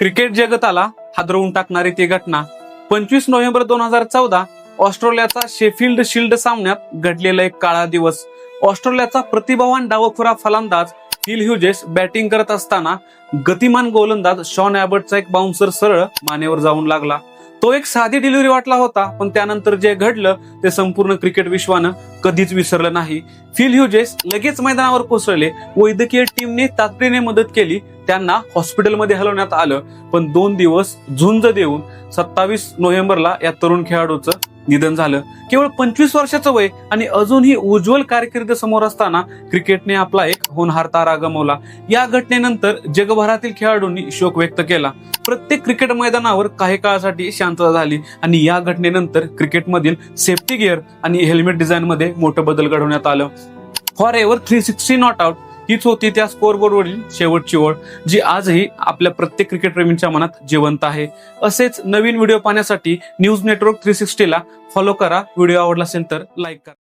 Cricket जगताला हादरवून टाकणारी ती घटना पंचवीस नोव्हेंबर दोन हजार चौदा ऑस्ट्रेलियाचा शेफिल्ड शिल्ड सामन्यात घडलेला एक काळा दिवस. ऑस्ट्रेलियाचा प्रतिभावान डावखुरा फलंदाज फिल ह्युजेस बॅटिंग करत असताना गतिमान गोलंदाज शॉन ॲबर्टचा एक बाउन्सर सरळ मानेवर जाऊन लागला. तो एक साधी डिलिव्हरी वाटला होता पण त्यानंतर जे घडलं ते संपूर्ण क्रिकेट विश्वानं कधीच विसरलं नाही. फिल ह्युजेस लगेच मैदानावर कोसळले. वैद्यकीय टीमने तातडीने मदत केली. त्यांना हॉस्पिटलमध्ये हलवण्यात आलं. पण दोन दिवस झुंज देऊन सत्तावीस नोव्हेंबरला या तरुण खेळाडूचं निधन झालं. केवळ पंचवीस वर्षाचं वय आणि अजूनही उज्ज्वल कारकिर्द समोर असताना क्रिकेटने आपला एक होनहार तारा गमवला. या घटनेनंतर जगभरातील खेळाडूंनी शोक व्यक्त केला. प्रत्येक क्रिकेट मैदानावर काही काळासाठी शांतता झाली आणि या घटनेनंतर क्रिकेटमधील सेफ्टी गिअर आणि हेल्मेट डिझाईन मध्ये मोठं बदल घडवण्यात आलं. Forever three sixty not out हीच होती त्या स्कोरबोर्डवरील शेवटची ओळ जी आजही आपल्या प्रत्येक क्रिकेट प्रेमींच्या मनात जिवंत आहे. असेच नवीन व्हिडिओ पाहण्यासाठी न्यूज नेटवर्क थ्री सिक्स्टीला फॉलो करा. व्हिडिओ आवडला असेल तर लाईक करा.